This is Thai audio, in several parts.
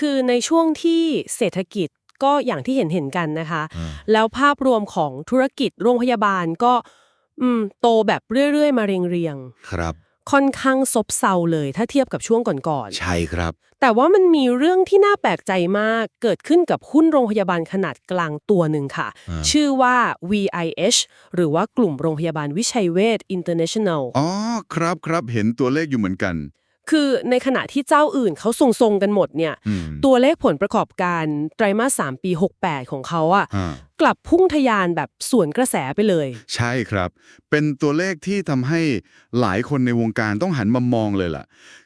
คือในช่วงที่เศรษฐกิจก็อย่างที่เห็นเห็นๆกันนะคะอ่าแล้วภาพรวมของธุรกิจโรงพยาบาลก็อืมโตแบบเรื่อยๆ มาเรียงครับๆค่อนข้างซบเซาเลยถ้าเทียบกับช่วงก่อนใช่ครับๆแต่ว่ามันมีเรื่องที่น่าแปลกใจมากเกิดขึ้นกับหุ้นโรงพยาบาลขนาดกลางตัวหนึ่งค่ะอ่าชื่อว่า VIH หรือว่ากลุ่มโรงพยาบาลวิชัยเวช International อ๋อครับครับเห็นตัวเลขอยู่เหมือนกัน คือในขณะที่เจ้าอื่นเขาทรงๆกันหมดเนี่ยอืมตัวเลขผลประกอบการไตรมาส3ปี 68 ของเขาอะอ่ากลับพุ่งทะยานแบบสวนกระแสไปเลย ใช่ครับ เป็นตัวเลขที่ทำให้หลายคนในวงการต้องหันมามองเลยล่ะ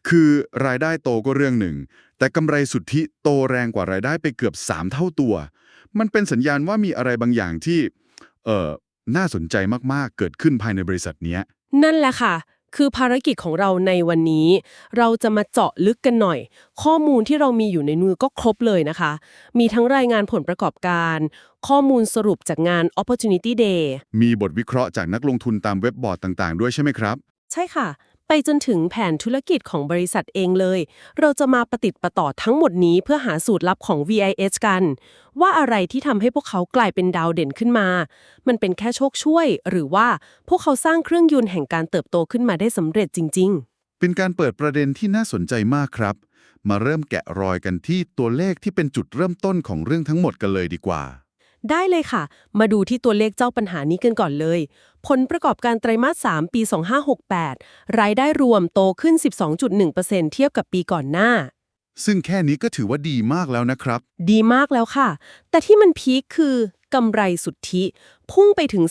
คือรายได้โตก็เรื่องหนึ่ง แต่กำไรสุทธิโตแรงกว่ารายได้ไปเกือบ 3 เท่าตัว มันเป็นสัญญาณว่ามีอะไรบางอย่างที่เอ่อน่าสนใจมากๆเกิดขึ้นภายในบริษัทเนี้ยนั่นแหละค่ะ คือภารกิจของเราในวันนี้ เราจะมาเจาะลึกกันหน่อย ข้อมูลที่เรามีอยู่ในมือก็ครบเลยนะคะ มีทั้งรายงานผลประกอบการ ข้อมูลสรุปจากงาน Opportunity Day มีบทวิเคราะห์จากนักลงทุนตามเว็บบอร์ดต่างๆ ด้วยใช่ไหมครับ ใช่ค่ะ ไปจนถึงแผนธุรกิจของบริษัทเองเลย เราจะมาประติดประต่อทั้งหมดนี้เพื่อหาสูตรลับของ VIH กัน ว่าอะไรที่ทำให้พวกเขากลายเป็นดาวเด่นขึ้นมา มันเป็นแค่โชคช่วย หรือว่าพวกเขาสร้างเครื่องยนต์แห่งการเติบโตขึ้นมาได้สำเร็จจริง ๆ เป็นการเปิดประเด็นที่น่าสนใจมากครับ มาเริ่มแกะรอยกันที่ตัวเลขที่เป็นจุดเริ่มต้นของเรื่องทั้งหมดกันเลยดีกว่า ได้เลยค่ะ มาดูที่ตัวเลขเจ้าปัญหานี้กันก่อนเลย ผลประกอบการไตรมาส 3 ปี 2568 รายได้รวมโตขึ้น 12.1%เทียบกับปีก่อนหน้า ซึ่งแค่นี้ก็ถือว่าดีมากแล้วนะครับ ดีมากแล้วค่ะ แต่ที่มันพีคคือกำไรสุทธิ พุ่งไปถึง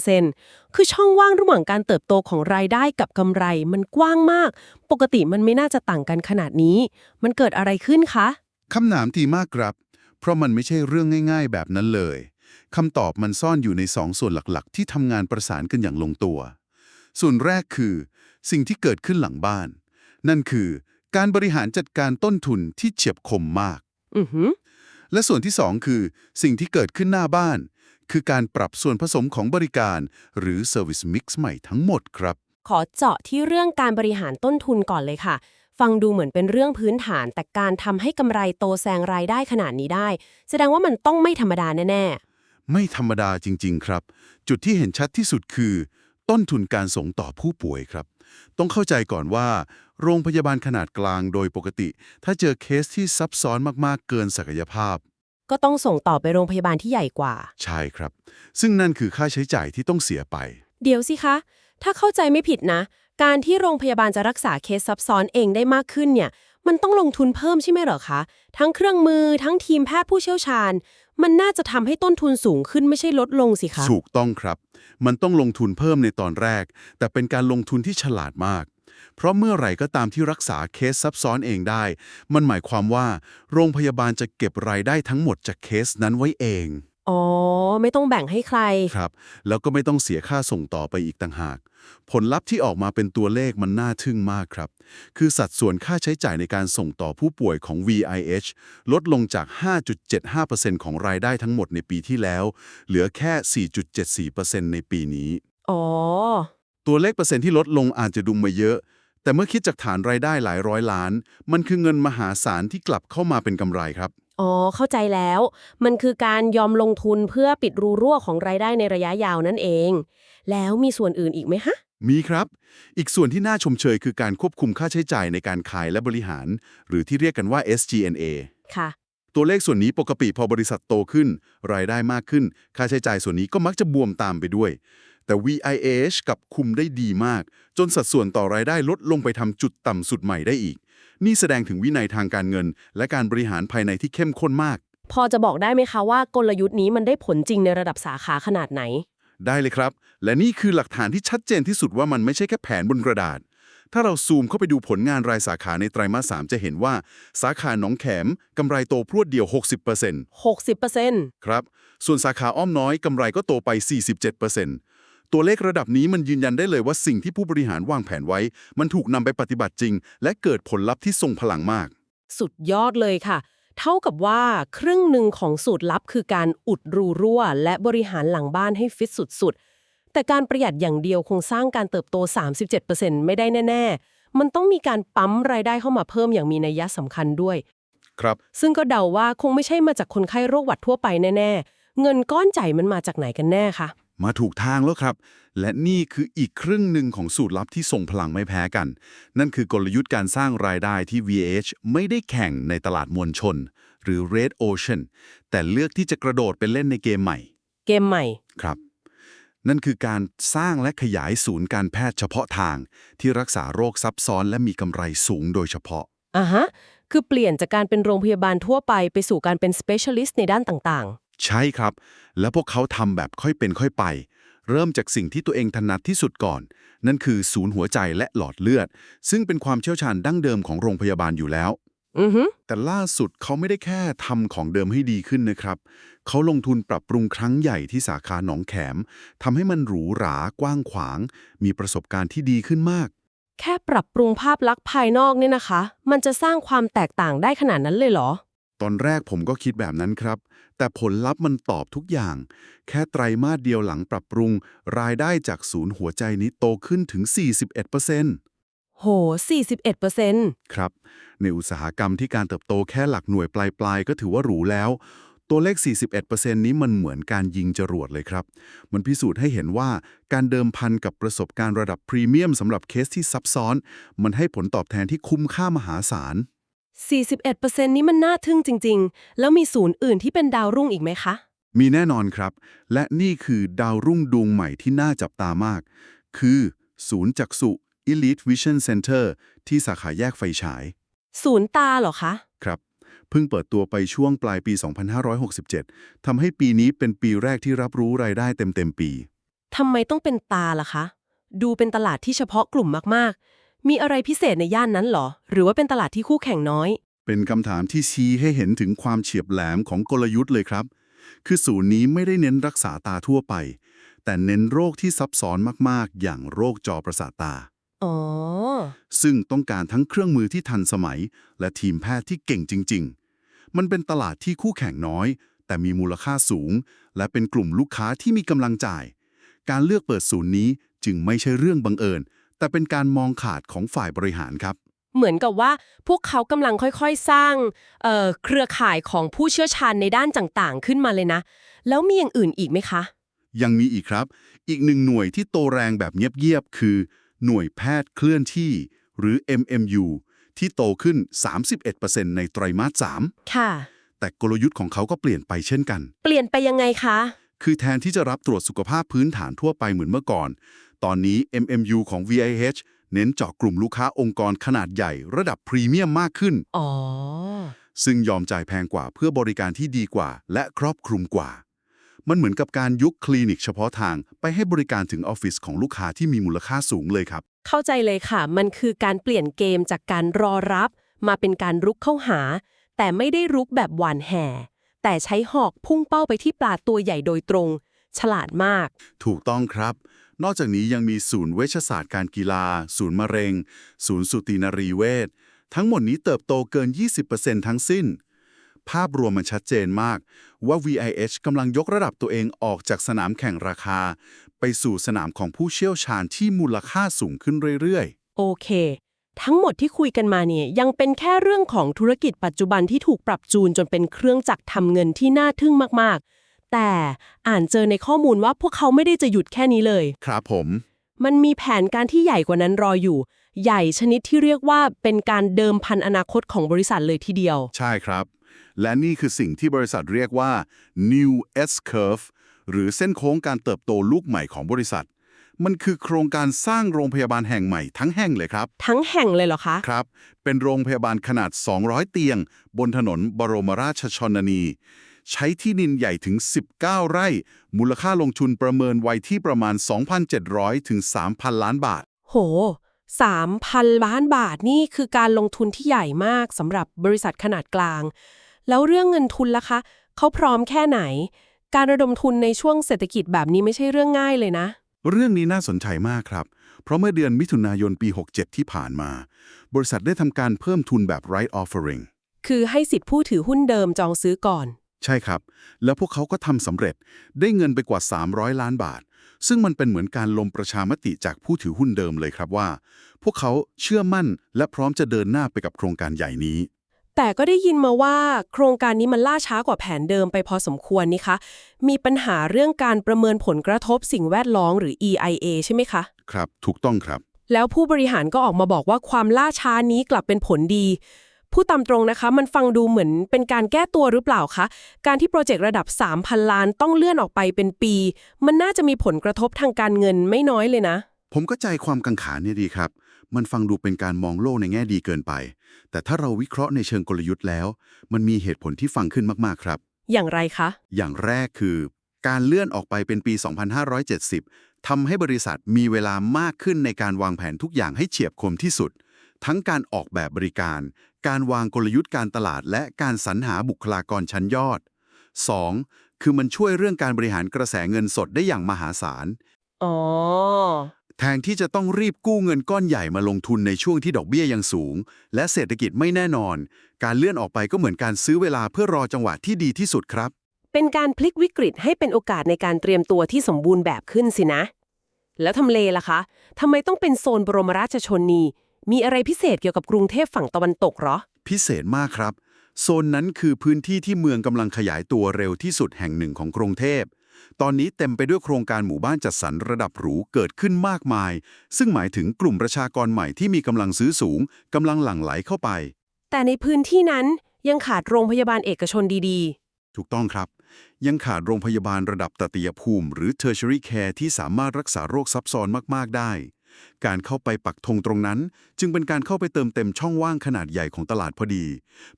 37%คือช่องว่างระหว่างการเติบโตของรายได้กับกำไรมันกว้างมาก ปกติมันไม่น่าจะต่างกันขนาดนี้ มันเกิดอะไรขึ้นคะ คำถามดีมากครับเพ ราะมันไม่ใช่เรื่องง่าย ๆ แบบนั้นเลยคำตอบมันซ่อนอยู่ในสองส่วนหลักๆ ที่ทำงานประสานกันอย่างลงตัว ส่วนแรกคือ สิ่งที่เกิดขึ้นหลังบ้าน นั่นคือการบริหารจัดการต้นทุนที่เฉียบคมมากอือหือและส่วนที่สองคือ สิ่งที่เกิดขึ้นหน้าบ้าน คือการปรับส่วนผสมของบริการ หรือ Service Mix ใหม่ทั้งหมดครับ ขอเจาะที่เรื่องการบริหารต้นทุนก่อนเลยค่ะ ฟังดูเหมือนเป็นเรื่องพื้นฐาน แต่การทำให้กำไรโตแซงรายได้ขนาดนี้ได้ แสดงว่ามันต้องไม่ธรรมดาแน่ไม่ธรรมดาจริง ๆ ครับ จุดที่เห็นชัดที่สุดคือ ต้นทุนการส่งต่อผู้ป่วยครับ ต้องเข้าใจก่อนว่า โรงพยาบาลขนาดกลางโดยปกติ ถ้าเจอเคสที่ซับซ้อนมากๆ เกินศักยภาพๆก็ต้องส่งต่อไปโรงพยาบาลที่ใหญ่กว่า ใช่ครับ ซึ่งนั่นคือค่าใช้จ่ายที่ต้องเสียไป เดี๋ยวสิคะ ถ้าเข้าใจไม่ผิดนะ การที่โรงพยาบาลจะรักษาเคสซับซ้อนเองได้มากขึ้นเนี่ย มันต้องลงทุนเพิ่มใช่ไหมเหรอคะ ทั้งเครื่องมือทั้งทีมแพทย์ผู้เชี่ยวชาญ มันน่าจะทำให้ต้นทุนสูงขึ้นไม่ใช่ลดลงสิคะ ถูกต้องครับ มันต้องลงทุนเพิ่มในตอนแรก แต่เป็นการลงทุนที่ฉลาดมาก เพราะเมื่อไหร่ก็ตามที่รักษาเคสซับซ้อนเองได้ มันหมายความว่า โรงพยาบาลจะเก็บรายได้ทั้งหมดจากเคสนั้นไว้เอง อ๋อ ไม่ต้องแบ่งให้ใคร ครับ แล้วก็ไม่ต้องเสียค่าส่งต่อไปอีกต่างหาก ผลลัพธ์ที่ออกมาเป็นตัวเลขมันน่าทึ่งมากครับ คือสัดส่วนค่าใช้จ่ายในการส่งต่อผู้ป่วยของ VIH ลดลงจาก 5.75%ของรายได้ทั้งหมดในปีที่แล้ว เหลือแค่ 4.74%ในปีนี้ อ๋อ ตัวเลขเปอร์เซ็นต์ที่ลดลงอาจจะดูมาเยอะ แต่เมื่อคิดจากฐานรายได้หลายร้อยล้าน มันคือเงินมหาศาลที่กลับเข้ามาเป็นกำไรครับ อ๋อ เข้าใจแล้ว มันคือการยอมลงทุนเพื่อปิดรูรั่วของรายได้ในระยะยาวนั่นเอง แล้วมีส่วนอื่นอีกไหมฮะ มีครับ อีกส่วนที่น่าชมเชยคือการควบคุมค่าใช้จ่ายในการขายและบริหาร หรือที่เรียกกันว่า SG&A ค่ะ ตัวเลขส่วนนี้ปกติพอบริษัทโตขึ้น รายได้มากขึ้น ค่าใช้จ่ายส่วนนี้ก็มักจะบวมตามไปด้วย แต่ VIH กับคุมได้ดีมาก จนสัดส่วนต่อรายได้ลดลงไปทำจุดต่ำสุดใหม่ได้อีก นี่แสดงถึงวินัยทางการเงิน และการบริหารภายในที่เข้มข้นมาก พอจะบอกได้ไหมคะว่ากลยุทธ์นี้มันได้ผลจริงในระดับสาขาขนาดไหน ได้เลยครับ และนี่คือหลักฐานที่ชัดเจนที่สุดว่ามันไม่ใช่แค่แผนบนกระดาษ ถ้าเราซูมเข้าไปดูผลงานรายสาขาในไตรมาส3จะเห็นว่าสาขาหนองแขมกำไรโตพรวดเดียว 60% 60%ครับ ส่วนสาขาอ้อมน้อยกำไรก็โตไป 47% ตัวเลขระดับนี้มันยืนยันได้เลยว่าสิ่งที่ผู้บริหารวางแผนไว้ มันถูกนำไปปฏิบัติจริง และเกิดผลลัพธ์ที่ทรงพลังมาก สุดยอดเลยค่ะ เท่ากับว่าครึ่งหนึ่งของสูตรลับคือการอุดรูรั่ว และบริหารหลังบ้านให้ฟิตสุดๆ แต่การประหยัดอย่างเดียวคงสร้างการเติบโต 37%ไม่ได้แน่ๆ มันต้องมีการปั๊มรายได้เข้ามาเพิ่มอย่างมีนัยสำคัญด้วยครับซึ่งก็เดาว่าคงไม่ใช่มาจากคนไข้โรคหวัดทั่วไปแน่ ๆ เงินก้อนใหญ่มันมาจากไหนกันแน่คะ มาถูกทางแล้วครับ และนี่คืออีกครึ่งหนึ่งของสูตรลับที่ส่งพลังไม่แพ้กัน นั่นคือกลยุทธ์การสร้างรายได้ที่ VH ไม่ได้แข่งในตลาดมวลชน หรือ Red Ocean แต่เลือกที่จะกระโดดไปเล่นในเกมใหม่ เกมใหม่ครับ นั่นคือการสร้างและขยายศูนย์การแพทย์เฉพาะทาง ที่รักษาโรคซับซ้อนและมีกำไรสูงโดยเฉพาะอะฮะคือเปลี่ยนจากการเป็นโรงพยาบาลทั่วไปไปสู่การเป็น specialist ในด้านต่าง ใช่ครับ แล้วพวกเขาทำแบบค่อยเป็นค่อยไป เริ่มจากสิ่งที่ตัวเองถนัดที่สุดก่อน นั่นคือศูนย์หัวใจและหลอดเลือด ซึ่งเป็นความเชี่ยวชาญดั้งเดิมของโรงพยาบาลอยู่แล้วๆอือฮึแต่ล่าสุดเขาไม่ได้แค่ทำของเดิมให้ดีขึ้นนะครับ เขาลงทุนปรับปรุงครั้งใหญ่ที่สาขาหนองแขมทำให้มันหรูหรากว้างขวาง มีประสบการณ์ที่ดีขึ้นมาก แค่ปรับปรุงภาพลักษณ์ภายนอกเนี่ยนะคะ มันจะสร้างความแตกต่างได้ขนาดนั้นเลยเหรอ ตอนแรกผมก็คิดแบบนั้นครับ แต่ผลลัพธ์มันตอบทุกอย่าง แค่ไตรมาสเดียวหลังปรับปรุง รายได้จากศูนย์หัวใจนี้โตขึ้นถึง 41%โห 41%ครับ ในอุตสาหกรรมที่การเติบโตแค่หลักหน่วยปลายๆ ก็ถือว่าหรูแล้ว ตัวเลข 41%นี้มันเหมือนการยิงจรวดเลยครับ มันพิสูจน์ให้เห็นว่าการเดิมพันกับประสบการณ์ระดับพรีเมียมสำหรับเคสที่ซับซ้อน มันให้ผลตอบแทนที่คุ้มค่ามหาศาล 41%นี้มันน่าทึ่งจริง ๆ แล้วมีศูนย์อื่นที่เป็นดาวรุ่งอีกไหมคะ มีแน่นอนครับ และนี่คือดาวรุ่งดวงใหม่ที่น่าจับตามาก คือ ศูนย์จักษุ Elite Vision Center ที่สาขาแยกไฟฉาย ศูนย์ตาเหรอคะ ครับ เพิ่งเปิดตัวไปช่วงปลายปี 2567 ทำให้ปีนี้เป็นปีแรกที่รับรู้รายได้เต็มๆปี ทำไมต้องเป็นตาล่ะคะ ดูเป็นตลาดที่เฉพาะกลุ่มมากๆ มีอะไรพิเศษในย่านนั้นเหรอ หรือว่าเป็นตลาดที่คู่แข่งน้อย เป็นคำถามที่ชี้ให้เห็นถึงความเฉียบแหลมของกลยุทธ์เลยครับ คือศูนย์นี้ไม่ได้เน้นรักษาตาทั่วไป แต่เน้นโรคที่ซับซ้อนมากๆ อย่างโรคจอประสาทตา อ๋อ ซึ่งต้องการทั้งเครื่องมือที่ทันสมัย และทีมแพทย์ที่เก่งจริง ๆ มันเป็นตลาดที่คู่แข่งน้อย แต่มีมูลค่าสูง และเป็นกลุ่มลูกค้าที่มีกำลังจ่าย การเลือกเปิดศูนย์นี้จึงไม่ใช่เรื่องบังเอิญ แต่เป็นการมองขาดของฝ่ายบริหารครับ เหมือนกับว่าพวกเขากำลังค่อยๆสร้างเอ่อเครือข่ายของผู้เชี่ยวชาญในด้านต่างๆ ขึ้นมาเลยนะ แล้วมีอย่างอื่นอีกไหมคะ ยังมีอีกครับ อีกหนึ่งหน่วยที่โตแรงแบบเงียบๆ คือ หน่วยแพทย์เคลื่อนที่ หรือ MMU ที่โตขึ้น 31%ในไตรมาสค่ะ3แต่กลยุทธ์ของเขาก็เปลี่ยนไปเช่นกัน เปลี่ยนไปยังไงคะ คือแทนที่จะรับตรวจสุขภาพพื้นฐานทั่วไปเหมือนเมื่อก่อน ตอนนี้ MMU ของ VIH เน้นเจาะกลุ่มลูกค้าองค์กรขนาดใหญ่ระดับพรีเมียมมากขึ้น อ๋อ ซึ่งยอมจ่ายแพงกว่าเพื่อบริการที่ดีกว่า และครอบคลุมกว่า มันเหมือนกับการยุคคลินิกเฉพาะทางไปให้บริการถึงออฟฟิศของลูกค้าที่มีมูลค่าสูงเลยครับ เข้าใจเลยค่ะ มันคือการเปลี่ยนเกมจากการรอรับ มาเป็นการรุกเข้าหา แต่ไม่ได้รุกแบบหวานแห่ แต่ใช้หอกพุ่งเป้าไปที่ปลาตัวใหญ่โดยตรง ฉลาดมาก ถูกต้องครับ นอกจากนี้ยังมีศูนย์เวชศาสตร์การกีฬา ศูนย์มะเร็ง ศูนย์สุตินรีเวชทั้งหมดนี้เติบโตเกิน 20%ทั้งสิ้น ภาพรวมมันชัดเจนมากว่า VIH กำลังยกระดับตัวเองออกจากสนามแข่งราคา ไปสู่สนามของผู้เชี่ยวชาญที่มูลค่าสูงขึ้นเรื่อยๆ โอเค ทั้งหมดที่คุยกันมาเนี่ยยังเป็นแค่เรื่องของธุรกิจปัจจุบันที่ถูกปรับจูนจนเป็นเครื่องจักรทำเงินที่น่าทึ่งมากๆ แต่อ่านเจอในข้อมูลว่าพวกเขาไม่ได้จะหยุดแค่นี้เลยๆครับผม มันมีแผนการที่ใหญ่กว่านั้นรออยู่ ใหญ่ชนิดที่เรียกว่าเป็นการเดิมพันอนาคตของบริษัทเลยทีเดียว ใช่ครับ และนี่คือสิ่งที่บริษัทเรียกว่า New S Curve หรือเส้นโค้งการเติบโตลูกใหม่ของบริษัท มันคือโครงการสร้างโรงพยาบาลแห่งใหม่ทั้งแห่งเลยครับ ทั้งแห่งเลยเหรอคะ ครับ เป็นโรงพยาบาลขนาด 200 เตียง บนถนนบรมราชชนนี ใช้ที่ดินใหญ่ถึง 19 ไร่ มูลค่าลงทุนประเมินไว้ที่ประมาณ 2,700 ถึง 3,000 ล้านบาท โห 3,000 ล้านบาทนี่คือการลงทุนที่ใหญ่มากสำหรับบริษัทขนาดกลาง แล้วเรื่องเงินทุนล่ะคะ เขาพร้อมแค่ไหน การระดมทุนในช่วงเศรษฐกิจแบบนี้ไม่ใช่เรื่องง่ายเลยนะ เรื่องนี้น่าสนใจมากครับ เพราะเมื่อเดือนมิถุนายนปี 67 ที่ผ่านมา บริษัทได้ทำการเพิ่มทุนแบบ right offering คือให้สิทธิผู้ถือหุ้นเดิมจองซื้อก่อน ใช่ครับ แล้วพวกเขาก็ทำสำเร็จได้เงินไปกว่า 300 ล้านบาท ซึ่งมันเป็นเหมือนการลงประชามติจากผู้ถือหุ้นเดิมเลยครับว่า พวกเขาเชื่อมั่นและพร้อมจะเดินหน้าไปกับโครงการใหญ่นี้ แต่ก็ได้ยินมาว่าโครงการนี้มันล่าช้ากว่าแผนเดิมไปพอสมควรนี่คะ มีปัญหาเรื่องการประเมินผลกระทบสิ่งแวดล้อมหรือ EIA ใช่ไหมคะ ครับ ถูกต้องครับ แล้วผู้บริหารก็ออกมาบอกว่าความล่าช้านี้กลับเป็นผลดี ผู้ตามตรงนะคะ มันฟังดูเหมือนเป็นการแก้ตัวหรือเปล่าคะ การที่โปรเจกต์ระดับ 3,000 ล้านต้องเลื่อนออกไปเป็นปี มันน่าจะมีผลกระทบทางการเงินไม่น้อยเลยนะ ผมก็ใจความกังขาเนี่ยดีครับ มันฟังดูเป็นการมองโลกในแง่ดีเกินไป แต่ถ้าเราวิเคราะห์ในเชิงกลยุทธ์แล้ว มันมีเหตุผลที่ฟังขึ้นมากๆครับ อย่างไรคะ อย่างแรกคือ การเลื่อนออกไปเป็นปี 2570ทำให้บริษัทมีเวลามากขึ้นในการวางแผนทุกอย่างให้เฉียบคมที่สุดทั้งการออกแบบบริการ การวางกลยุทธ์การตลาดและการสรรหาบุคลากรชั้นยอด 2. คือมันช่วยเรื่องการบริหารกระแสเงินสดได้อย่างมหาศาล อ๋อ แทนที่จะต้องรีบกู้เงินก้อนใหญ่มาลงทุนในช่วงที่ดอกเบี้ยยังสูง และเศรษฐกิจไม่แน่นอน การเลื่อนออกไปก็เหมือนการซื้อเวลาเพื่อรอจังหวะที่ดีที่สุดครับ เป็นการพลิกวิกฤตให้เป็นโอกาสในการเตรียมตัวที่สมบูรณ์แบบขึ้นสินะ แล้วทำเลล่ะคะทำไมต้องเป็นโซนบรมราชชนนี มีอะไรพิเศษเกี่ยวกับกรุงเทพฝั่งตะวันตกเหรอ พิเศษมากครับ โซนนั้นคือพื้นที่ที่เมืองกำลังขยายตัวเร็วที่สุดแห่งหนึ่งของกรุงเทพ ตอนนี้เต็มไปด้วยโครงการหมู่บ้านจัดสรรระดับหรูเกิดขึ้นมากมาย ซึ่งหมายถึงกลุ่มประชากรใหม่ที่มีกำลังซื้อสูงกำลังหลั่งไหลเข้าไป แต่ในพื้นที่นั้นยังขาดโรงพยาบาลเอกชนดีถูกต้องครับ ยังขาดโรงพยาบาลระดับตติยภูมิ หรือ tertiary care ที่สามารถรักษาโรคซับซ้อนมาก ๆ ได้ การเข้าไปปักธงตรงนั้น จึงเป็นการเข้าไปเติมเต็มช่องว่างขนาดใหญ่ของตลาดพอดี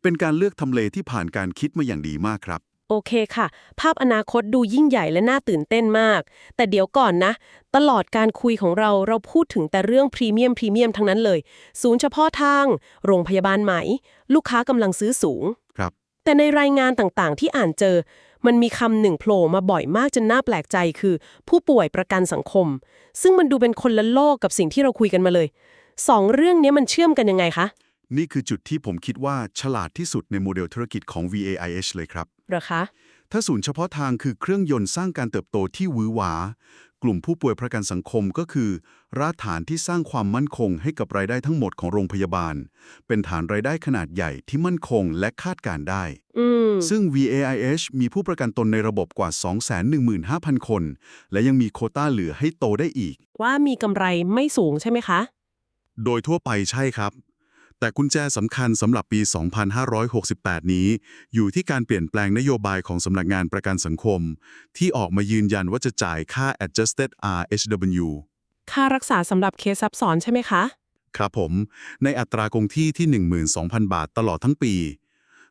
เป็นการเลือกทำเลที่ผ่านการคิดมาอย่างดีมากครับๆโอเคค่ะ ภาพอนาคตดูยิ่งใหญ่และน่าตื่นเต้นมาก แต่เดี๋ยวก่อนนะ ตลอดการคุยของเราเราพูดถึงแต่เรื่องพรีเมียมพรีเมียมทั้งนั้นเลย ศูนย์เฉพาะทาง โรงพยาบาลใหม่ลูกค้ากำลังซื้อสูง ครับ แต่ในรายงานต่างๆ ที่อ่านเจอ มันมีคำหนึ่งโผล่มาบ่อยมากจนน่าแปลกใจคือ ผู้ป่วยประกันสังคม ซึ่งมันดูเป็นคนละโลกกับสิ่งที่เราคุยกันมาเลยสองเรื่องนี้มันเชื่อมกันยังไงคะ นี่คือจุดที่ผมคิดว่าฉลาดที่สุดในโมเดลธุรกิจของ VAIH เลยครับเหรอคะ ถ้าศูนย์เฉพาะทางคือเครื่องยนต์สร้างการเติบโตที่หวือหวา กลุ่มผู้ป่วยประกันสังคมก็คือ รากฐานที่สร้างความมั่นคงให้กับรายได้ทั้งหมดของโรงพยาบาล เป็นฐานรายได้ขนาดใหญ่ที่มั่นคงและคาดการณ์ได้อืมซึ่ง VAIH มีผู้ประกันตนในระบบกว่า 215,000 คน และยังมีโควต้าเหลือให้โตได้อีก ว่ามีกำไรไม่สูงใช่ไหมคะ โดยทั่วไปใช่ครับ แต่กุญแจสำคัญสำหรับปี 2568 นี้ อยู่ที่การเปลี่ยนแปลงนโยบายของสำนักงานประกันสังคม ที่ออกมายืนยันว่าจะจ่ายค่า adjusted RHW ค่ารักษาสำหรับเคสซับซ้อนใช่ไหมคะ ครับผม ในอัตราคงที่ที่ 12,000 บาทตลอดทั้งปี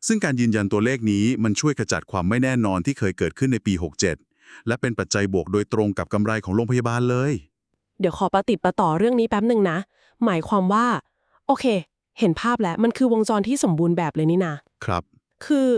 ซึ่งการยืนยันตัวเลขนี้มันช่วยขจัดความไม่แน่นอนที่เคยเกิดขึ้นในปี 67 และเป็นปัจจัยบวกโดยตรงกับกำไรของโรงพยาบาลเลย เดี๋ยวขอประติดประต่อเรื่องนี้แป๊บหนึ่งนะ หมายความว่า โอเค เห็นภาพแล้วมันคือวงจรที่สมบูรณ์แบบเลยนี่นาครับ คือ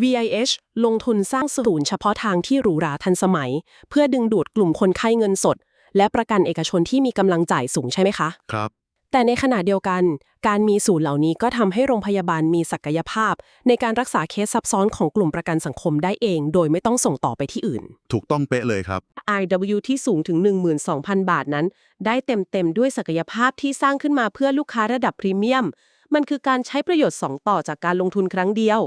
VIH ลงทุนสร้างศูนย์เฉพาะทางที่หรูหราทันสมัย เพื่อดึงดูดกลุ่มคนไข้เงินสด และประกันเอกชนที่มีกำลังจ่ายสูงใช่ไหมคะ ครับ แต่ในขณะเดียวกัน การมีศูนย์เหล่านี้ก็ทำให้โรงพยาบาลมีศักยภาพ ในการรักษาเคสซับซ้อนของกลุ่มประกันสังคมได้เอง โดยไม่ต้องส่งต่อไปที่อื่น ถูกต้องเป๊ะเลยครับ IW ที่สูงถึง 12,000 บาทนั้น ได้เต็มๆ ด้วยศักยภาพที่สร้างขึ้นมาเพื่อลูกค้าระดับพรีเมียม มันคือการใช้ประโยชน์ 2 ต่อจากการลงทุนครั้งเดียว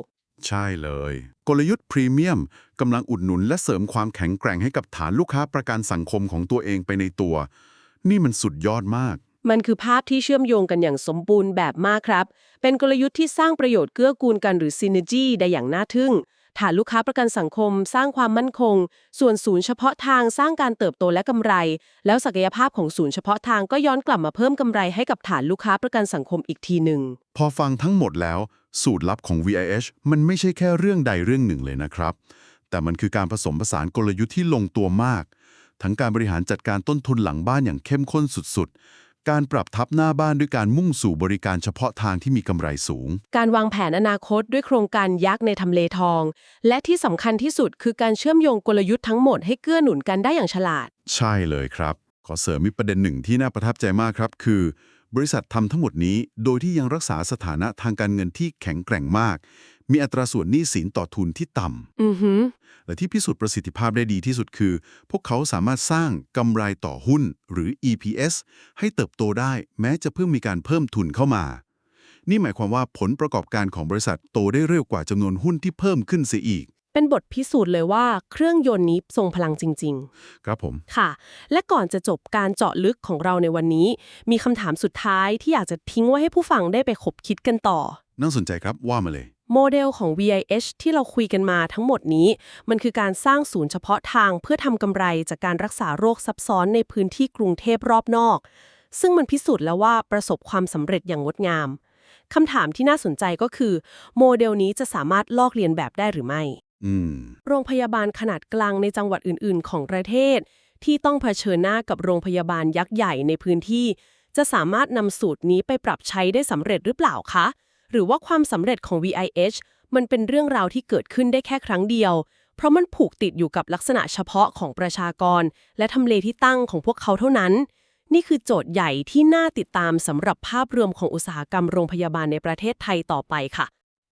ใช่เลย กลยุทธ์พรีเมียมกำลังอุดหนุนและเสริมความแข็งแกร่งให้กับฐานลูกค้าประกันสังคมของตัวเองไปในตัว นี่มันสุดยอดมาก มันคือภาพที่เชื่อมโยงกันอย่างสมบูรณ์แบบมากครับ เป็นกลยุทธ์ที่สร้างประโยชน์เกื้อกูลกันหรือ synergy ได้อย่างน่าทึ่ง ฐานลูกค้าประกันสังคม สร้างความมั่นคง ส่วนศูนย์เฉพาะทางสร้างการเติบโตและกำไร แล้วศักยภาพของศูนย์เฉพาะทางก็ย้อนกลับมาเพิ่มกำไรให้กับฐานลูกค้าประกันสังคมอีกทีหนึ่ง พอฟังทั้งหมดแล้ว สูตรลับของ VIH มันไม่ใช่แค่เรื่องใดเรื่องหนึ่งเลยนะครับ แต่มันคือการผสมผสานกลยุทธ์ที่ลงตัวมาก ทั้งการบริหารจัดการต้นทุนหลังบ้านอย่างเข้มข้นสุดๆ การปรับทับหน้าบ้านด้วยการมุ่งสู่บริการเฉพาะทางที่มีกำไรสูง การวางแผนอนาคตด้วยโครงการยักษ์ในทำเลทอง และที่สำคัญที่สุดคือการเชื่อมโยงกลยุทธ์ทั้งหมดให้เกื้อหนุนกันได้อย่างฉลาด ใช่เลยครับ ขอเสริมมีประเด็นหนึ่งที่น่าประทับใจมากครับ คือ บริษัททำทั้งหมดนี้ โดยที่ยังรักษาสถานะทางการเงินที่แข็งแกร่งมาก มีอัตราส่วนหนี้สินต่อทุนที่ต่ำอือหือและที่พิสูจน์ประสิทธิภาพได้ดีที่สุดคือ พวกเขาสามารถสร้างกำไรต่อหุ้นหรือ EPS ให้เติบโตได้แม้จะเพิ่งมีการเพิ่มทุนเข้ามา นี่หมายความว่าผลประกอบการของบริษัทโตได้เร็วกว่าจำนวนหุ้นที่เพิ่มขึ้นเสียอีกเป็นบทพิสูจน์เลยว่าเครื่องยนต์นี้ทรงพลังจริงครับผมๆค่ะ และก่อนจะจบการเจาะลึกของเราในวันนี้ มีคำถามสุดท้ายที่อยากจะทิ้งไว้ให้ผู้ฟังได้ไปคบคิดกันต่อ น่าสนใจครับว่ามาเลย โมเดลของ VIH ที่เราคุยกันมาทั้งหมดนี้ มันคือการสร้างศูนย์เฉพาะทางเพื่อทำกำไรจากการรักษาโรคซับซ้อนในพื้นที่กรุงเทพรอบนอก ซึ่งมันพิสูจน์แล้วว่าประสบความสำเร็จอย่างงดงามคำถามที่น่าสนใจก็คือ โมเดลนี้จะสามารถลอกเลียนแบบได้หรือไม่อืมโรงพยาบาลขนาดกลางในจังหวัดอื่น ๆ ของประเทศ ที่ต้องเผชิญหน้ากับโรงพยาบาลยักษ์ใหญ่ในพื้นที่ จะสามารถนำสูตรนี้ไปปรับใช้ได้สำเร็จหรือเปล่าคะ หรือว่าความสำเร็จของ VIH มันเป็นเรื่องราวที่เกิดขึ้นได้แค่ครั้งเดียว เพราะมันผูกติดอยู่กับลักษณะเฉพาะของประชากร และทำเลที่ตั้งของพวกเขาเท่านั้น นี่คือโจทย์ใหญ่ที่น่าติดตามสำหรับภาพรวมของอุตสาหกรรมโรงพยาบาลในประเทศไทยต่อไปค่ะ